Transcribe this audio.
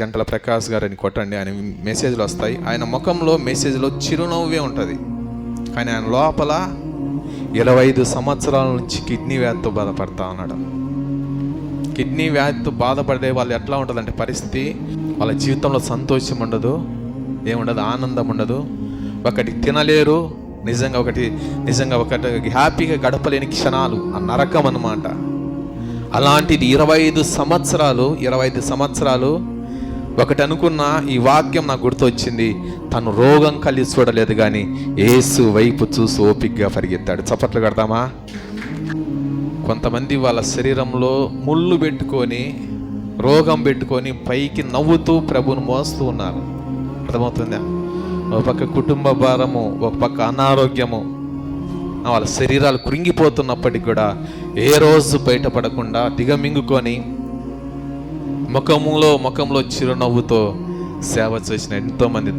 గంటల ప్రకాష్ గారిని కొట్టండి. ఆయన మెసేజ్లు వస్తాయి. ఆయన ముఖంలో మెసేజ్లో చిరునవ్వే ఉంటుంది. కానీ ఆయన లోపల ఇరవై ఐదు సంవత్సరాల నుంచి కిడ్నీ వ్యాధితో బాధపడతా ఉన్నాడు. కిడ్నీ వ్యాధితో బాధపడే వాళ్ళు ఎట్లా ఉంటుందంటే పరిస్థితి వాళ్ళ జీవితంలో సంతోషం ఉండదు ఏముండదు ఆనందం ఉండదు. ఒకటి తినలేరు నిజంగా ఒకటి నిజంగా ఒకటి హ్యాపీగా గడపలేని క్షణాలు ఆ నరకం అన్నమాట. అలాంటిది ఇరవై ఐదు సంవత్సరాలు ఇరవై ఐదు సంవత్సరాలు ఒకటి అనుకున్న ఈ వాక్యం నాకు గుర్తొచ్చింది. తను రోగం కలిసి చూడలేదు కానీ ఏసు వైపు చూసి ఓపిగ్గా పరిగెత్తాడు. చప్పట్లు కడతామా? కొంతమంది వాళ్ళ శరీరంలో ముళ్ళు పెట్టుకొని రోగం పెట్టుకొని పైకి నవ్వుతూ ప్రభుని మోస్తూ ఉన్నారు. అర్థమవుతుందా? ఒక పక్క కుటుంబ భారము ఒక పక్క అనారోగ్యము. వాళ్ళ శరీరాలు కృంగిపోతున్నప్పటికి కూడా ఏ రోజు బయటపడకుండా దిగమింగుకొని ముఖములో ముఖంలో చిరునవ్వుతో సేవ చేసిన ఎంతోమంది